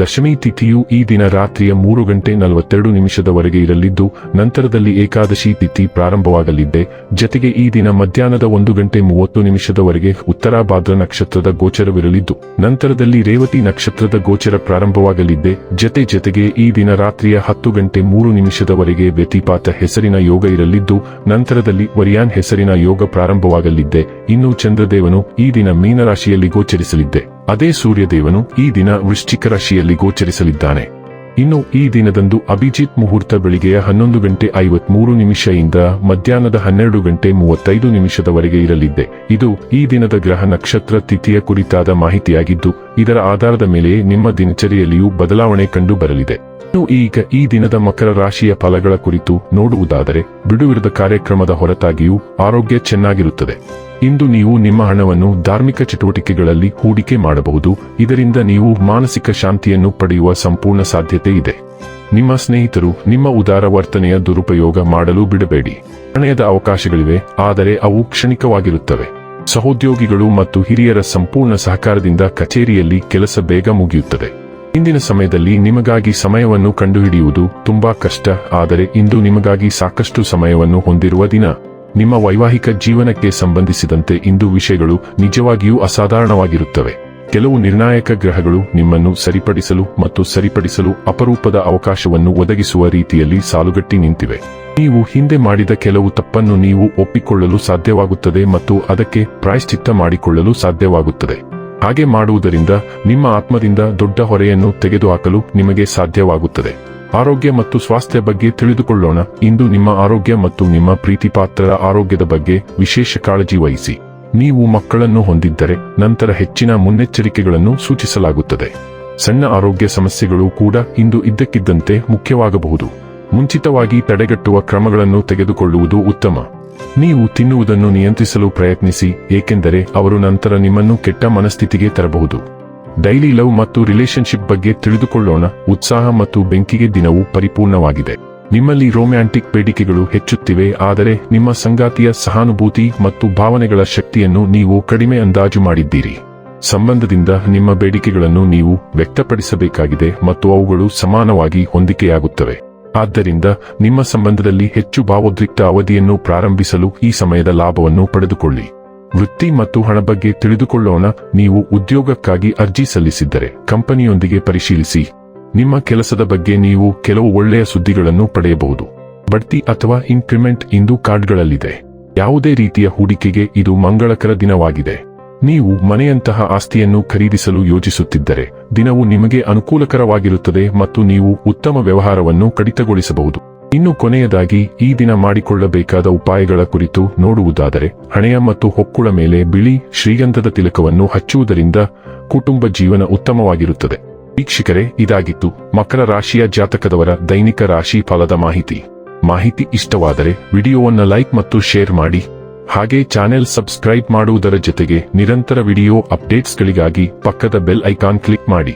ದಶಮಿ ತಿಥಿಯು ಈ ದಿನ ರಾತ್ರಿಯ ಮೂರು ಗಂಟೆ ನಲವತ್ತೆರಡು ನಿಮಿಷದವರೆಗೆ ಇರಲಿದ್ದು, ನಂತರದಲ್ಲಿ ಏಕಾದಶಿ ತಿಥಿ ಪ್ರಾರಂಭವಾಗಲಿದ್ದೆ. ಜತೆಗೆ ಈ ದಿನ ಮಧ್ಯಾಹ್ನದ ಒಂದು ಗಂಟೆ ಮೂವತ್ತು ನಿಮಿಷದವರೆಗೆ ಉತ್ತರಾಭಾದ್ರ ನಕ್ಷತ್ರದ ಗೋಚರವಿರಲಿದ್ದು, ನಂತರದಲ್ಲಿ ರೇವತಿ ನಕ್ಷತ್ರದ ಗೋಚರ ಪ್ರಾರಂಭವಾಗಲಿದ್ದೆ. ಜತೆ ಜತೆಗೆ ಈ ದಿನ ರಾತ್ರಿಯ ಹತ್ತು ಗಂಟೆ ಮೂರು ನಿಮಿಷದವರೆಗೆ ವ್ಯತಿಪಾತ ಹೆಸರಿನ ಯೋಗ ಇರಲಿದ್ದು, ನಂತರದಲ್ಲಿ ವರಿಯಾನ್ ಹೆಸರಿನ ಯೋಗ ಪ್ರಾರಂಭವಾಗಲಿದ್ದೆ. ಇನ್ನು ಚಂದ್ರದೇವನು ಈ ದಿನ ಮೀನರಾಶಿಯಲ್ಲಿ ಗೋಚರಿಸಲಿದ್ದೆ. ಅದೇ ಸೂರ್ಯದೇವನು ಈ ದಿನ ವೃಶ್ಚಿಕ ರಾಶಿಯಲ್ಲಿ ಗೋಚರಿಸಲಿದ್ದಾನೆ. ಇನ್ನು ಈ ದಿನದಂದು ಅಭಿಜಿತ್ ಮುಹೂರ್ತ ಬೆಳಿಗ್ಗೆಯ ಹನ್ನೊಂದು ಗಂಟೆ ಐವತ್ಮೂರು ನಿಮಿಷದಿಂದ ಮಧ್ಯಾಹ್ನದ ಹನ್ನೆರಡು ಗಂಟೆ ಮೂವತ್ತೈದು ನಿಮಿಷದವರೆಗೆ ಇರಲಿದೆ ಇದು ಈ ದಿನದ ಗ್ರಹ ನಕ್ಷತ್ರ ತಿಥಿಯ ಕುರಿತಾದ ಮಾಹಿತಿಯಾಗಿದ್ದು, ಇದರ ಆಧಾರದ ಮೇಲೆ ನಿಮ್ಮ ದಿನಚರಿಯಲ್ಲಿಯೂ ಬದಲಾವಣೆ ಕಂಡು ಬರಲಿದೆ. ಇನ್ನು ಈಗ ಈ ದಿನದ ಮಕರ ರಾಶಿಯ ಫಲಗಳ ಕುರಿತು ನೋಡುವುದಾದರೆ, ಬಿಡುವಿರದ ಕಾರ್ಯಕ್ರಮದ ಹೊರತಾಗಿಯೂ ಆರೋಗ್ಯ ಚೆನ್ನಾಗಿರುತ್ತದೆ. ಇಂದು ನೀವು ನಿಮ್ಮ ಹಣವನ್ನು ಧಾರ್ಮಿಕ ಚಟುವಟಿಕೆಗಳಲ್ಲಿ ಹೂಡಿಕೆ ಮಾಡಬಹುದು. ಇದರಿಂದ ನೀವು ಮಾನಸಿಕ ಶಾಂತಿಯನ್ನು ಪಡೆಯುವ ಸಂಪೂರ್ಣ ಸಾಧ್ಯತೆ ಇದೆ. ನಿಮ್ಮ ಸ್ನೇಹಿತರು ನಿಮ್ಮ ಉದಾರ ವರ್ತನೆಯ ದುರುಪಯೋಗ ಮಾಡಲು ಬಿಡಬೇಡಿ. ಹಣಯದ ಅವಕಾಶಗಳಿವೆ, ಆದರೆ ಅವು ಕ್ಷಣಿಕವಾಗಿರುತ್ತವೆ. ಸಹೋದ್ಯೋಗಿಗಳು ಮತ್ತು ಹಿರಿಯರ ಸಂಪೂರ್ಣ ಸಹಕಾರದಿಂದ ಕಚೇರಿಯಲ್ಲಿ ಕೆಲಸ ಬೇಗ ಮುಗಿಯುತ್ತದೆ. ಇಂದಿನ ಸಮಯದಲ್ಲಿ ನಿಮಗಾಗಿ ಸಮಯವನ್ನು ಕಂಡುಹಿಡಿಯುವುದು ತುಂಬಾ ಕಷ್ಟ, ಆದರೆ ಇಂದು ನಿಮಗಾಗಿ ಸಾಕಷ್ಟು ಸಮಯವನ್ನು ಹೊಂದಿರುವ ದಿನ. ನಿಮ್ಮ ವೈವಾಹಿಕ ಜೀವನಕ್ಕೆ ಸಂಬಂಧಿಸಿದಂತೆ ಇಂದು ವಿಷಯಗಳು ನಿಜವಾಗಿಯೂ ಅಸಾಧಾರಣವಾಗಿರುತ್ತವೆ. ಕೆಲವು ನಿರ್ಣಾಯಕ ಗ್ರಹಗಳು ನಿಮ್ಮನ್ನು ಸರಿಪಡಿಸಲು ಮತ್ತು ಸರಿಪಡಿಸಲು ಅಪರೂಪದ ಅವಕಾಶವನ್ನು ಒದಗಿಸುವ ರೀತಿಯಲ್ಲಿ ಸಾಲುಗಟ್ಟಿ ನಿಂತಿವೆ. ನೀವು ಹಿಂದೆ ಮಾಡಿದ ಕೆಲವು ತಪ್ಪನ್ನು ನೀವು ಒಪ್ಪಿಕೊಳ್ಳಲು ಸಾಧ್ಯವಾಗುತ್ತದೆ ಮತ್ತು ಅದಕ್ಕೆ ಪ್ರಾಯಶ್ಚಿತ್ತ ಮಾಡಿಕೊಳ್ಳಲು ಸಾಧ್ಯವಾಗುತ್ತದೆ. ಹಾಗೆ ಮಾಡುವುದರಿಂದ ನಿಮ್ಮ ಆತ್ಮದಿಂದ ದೊಡ್ಡ ಹೊರೆಯನ್ನು ತೆಗೆದುಹಾಕಲು ನಿಮಗೆ ಸಾಧ್ಯವಾಗುತ್ತದೆ. ಆರೋಗ್ಯ ಮತ್ತು ಸ್ವಾಸ್ಥ್ಯ ಬಗ್ಗೆ ತಿಳಿದುಕೊಳ್ಳೋಣ. ಇಂದು ನಿಮ್ಮ ಆರೋಗ್ಯ ಮತ್ತು ನಿಮ್ಮ ಪ್ರೀತಿಪಾತ್ರರ ಆರೋಗ್ಯದ ಬಗ್ಗೆ ವಿಶೇಷ ಕಾಳಜಿ ವಹಿಸಿ. ನೀವು ಮಕ್ಕಳನ್ನು ಹೊಂದಿದ್ದರೆ ನಂತರ ಹೆಚ್ಚಿನ ಮುನ್ನೆಚ್ಚರಿಕೆಗಳನ್ನು ಸೂಚಿಸಲಾಗುತ್ತದೆ. ಸಣ್ಣ ಆರೋಗ್ಯ ಸಮಸ್ಯೆಗಳು ಕೂಡ ಇಂದು ಇದ್ದಕ್ಕಿದ್ದಂತೆ ಮುಖ್ಯವಾಗಬಹುದು. ಮುಂಚಿತವಾಗಿ ತಡೆಗಟ್ಟುವ ಕ್ರಮಗಳನ್ನು ತೆಗೆದುಕೊಳ್ಳುವುದು ಉತ್ತಮ. ನೀವು ತಿನ್ನುವುದನ್ನು ನಿಯಂತ್ರಿಸಲು ಪ್ರಯತ್ನಿಸಿ, ಏಕೆಂದರೆ ಅವರು ನಂತರ ನಿಮ್ಮನ್ನು ಕೆಟ್ಟ ಮನಸ್ಥಿತಿಗೆ ತರಬಹುದು. ಡೈಲಿ ಲವ್ ಮತ್ತು ರಿಲೇಶನ್ಶಿಪ್ ಬಗ್ಗೆ ತಿಳಿದುಕೊಳ್ಳೋಣ. ಉತ್ಸಾಹ ಮತ್ತು ಬೆಂಕಿಗೆ ದಿನವು ಪರಿಪೂರ್ಣವಾಗಿದೆ. ನಿಮ್ಮಲ್ಲಿ ರೊಮ್ಯಾಂಟಿಕ್ ಬೇಡಿಕೆಗಳು ಹೆಚ್ಚುತ್ತಿವೆ, ಆದರೆ ನಿಮ್ಮ ಸಂಗಾತಿಯ ಸಹಾನುಭೂತಿ ಮತ್ತು ಭಾವನೆಗಳ ಶಕ್ತಿಯನ್ನು ನೀವು ಕಡಿಮೆ ಅಂದಾಜು ಮಾಡಿದ್ದೀರಿ. ಸಂಬಂಧದಿಂದ ನಿಮ್ಮ ಬೇಡಿಕೆಗಳನ್ನು ನೀವು ವ್ಯಕ್ತಪಡಿಸಬೇಕಾಗಿದೆ ಮತ್ತು ಅವುಗಳು ಸಮಾನವಾಗಿ ಹೊಂದಿಕೆಯಾಗುತ್ತವೆ. ಆದ್ದರಿಂದ ನಿಮ್ಮ ಸಂಬಂಧದಲ್ಲಿ ಹೆಚ್ಚು ಭಾವೋದ್ರಿಕ್ತ ಅವಧಿಯನ್ನು ಪ್ರಾರಂಭಿಸಲು ಈ ಸಮಯದ ಲಾಭವನ್ನು ಪಡೆದುಕೊಳ್ಳಿ. ವೃತ್ತಿ ಮತ್ತು ಹಣ ಬಗ್ಗೆ ತಿಳಿದುಕೊಳ್ಳೋಣ. ನೀವು ಉದ್ಯೋಗಕ್ಕಾಗಿ ಅರ್ಜಿ ಸಲ್ಲಿಸಿದ್ದರೆ ಕಂಪನಿಯೊಂದಿಗೆ ಪರಿಶೀಲಿಸಿ. ನಿಮ್ಮ ಕೆಲಸದ ಬಗ್ಗೆ ನೀವು ಕೆಲವು ಒಳ್ಳೆಯ ಸುದ್ದಿಗಳನ್ನು ಪಡೆಯಬಹುದು. ಬಡ್ತಿ ಅಥವಾ ಇನ್ಕ್ರಿಮೆಂಟ್ ಇಂದು ಕಾರ್ಡ್ಗಳಲ್ಲಿದೆ. ಯಾವುದೇ ರೀತಿಯ ಹೂಡಿಕೆಗೆ ಇದು ಮಂಗಳಕರ ದಿನವಾಗಿದೆ. ನೀವು ಮನೆಯಂತಹ ಆಸ್ತಿಯನ್ನು ಖರೀದಿಸಲು ಯೋಜಿಸುತ್ತಿದ್ದರೆ ದಿನವು ನಿಮಗೆ ಅನುಕೂಲಕರವಾಗಿರುತ್ತದೆ ಮತ್ತು ನೀವು ಉತ್ತಮ ವ್ಯವಹಾರವನ್ನು ಕಡಿತಗೊಳಿಸಬಹುದು. ಇನ್ನು ಕೊನೆಯದಾಗಿ ಈ ದಿನ ಮಾಡಿಕೊಳ್ಳಬೇಕಾದ ಉಪಾಯಗಳ ಕುರಿತು ನೋಡುವುದಾದರೆ, ಹಣೆಯ ಮತ್ತು ಹೊಕ್ಕುಳ ಮೇಲೆ ಬಿಳಿ, ಶ್ರೀಗಂಧದ ತಿಲಕವನ್ನು ಹಚ್ಚುವುದರಿಂದ ಕುಟುಂಬ ಜೀವನ ಉತ್ತಮವಾಗಿರುತ್ತದೆ. ವೀಕ್ಷಕರೇ, ಇದಾಗಿತ್ತು ಮಕರ ರಾಶಿಯ ಜಾತಕದವರ ದೈನಿಕ ರಾಶಿ ಫಲದ ಮಾಹಿತಿ. ಮಾಹಿತಿ ಇಷ್ಟವಾದರೆ ವಿಡಿಯೋವನ್ನ ಲೈಕ್ ಮತ್ತು ಶೇರ್ ಮಾಡಿ. ಹಾಗೆ ಚಾನೆಲ್ ಸಬ್ಸ್ಕ್ರೈಬ್ ಮಾಡುವುದರ ಜೊತೆಗೆ ನಿರಂತರ ವಿಡಿಯೋ ಅಪ್ಡೇಟ್ಸ್ಗಳಿಗಾಗಿ ಪಕ್ಕದ ಬೆಲ್ ಐಕಾನ್ ಕ್ಲಿಕ್ ಮಾಡಿ.